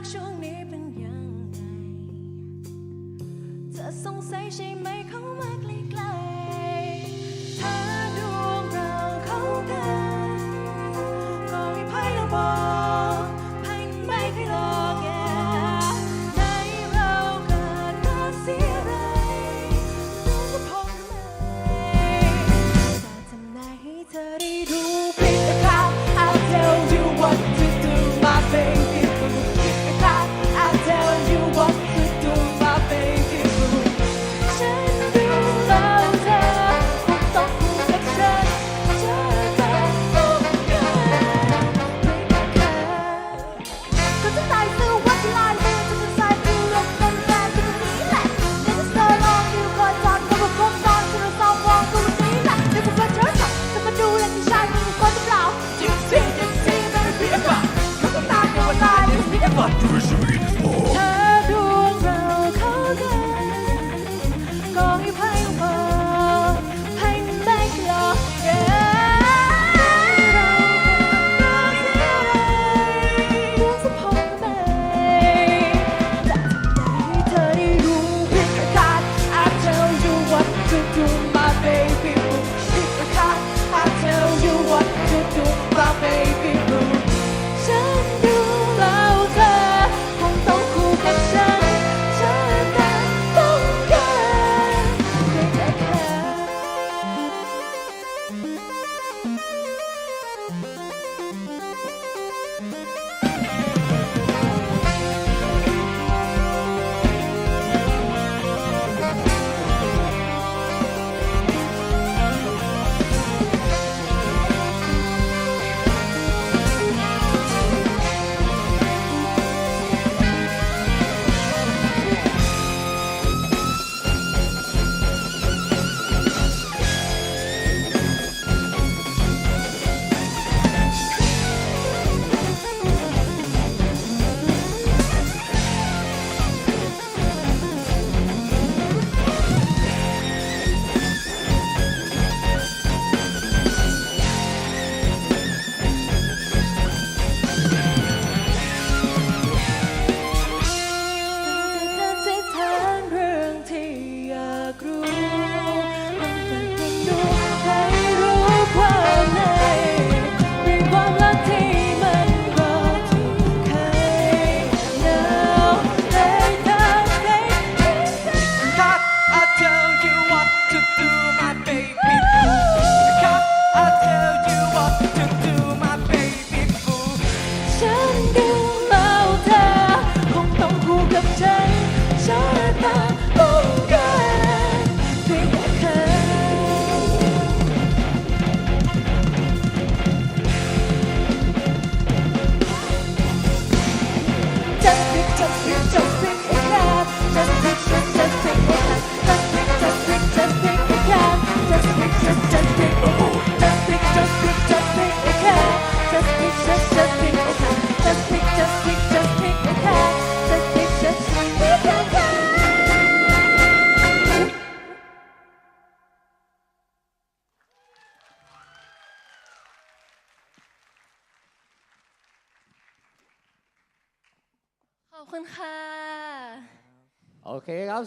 กช่วงนี้เป็นยังไง เธอสงสัยใช่ไหมเขามาไกล ขอบคุณค่ะ โอเคครับ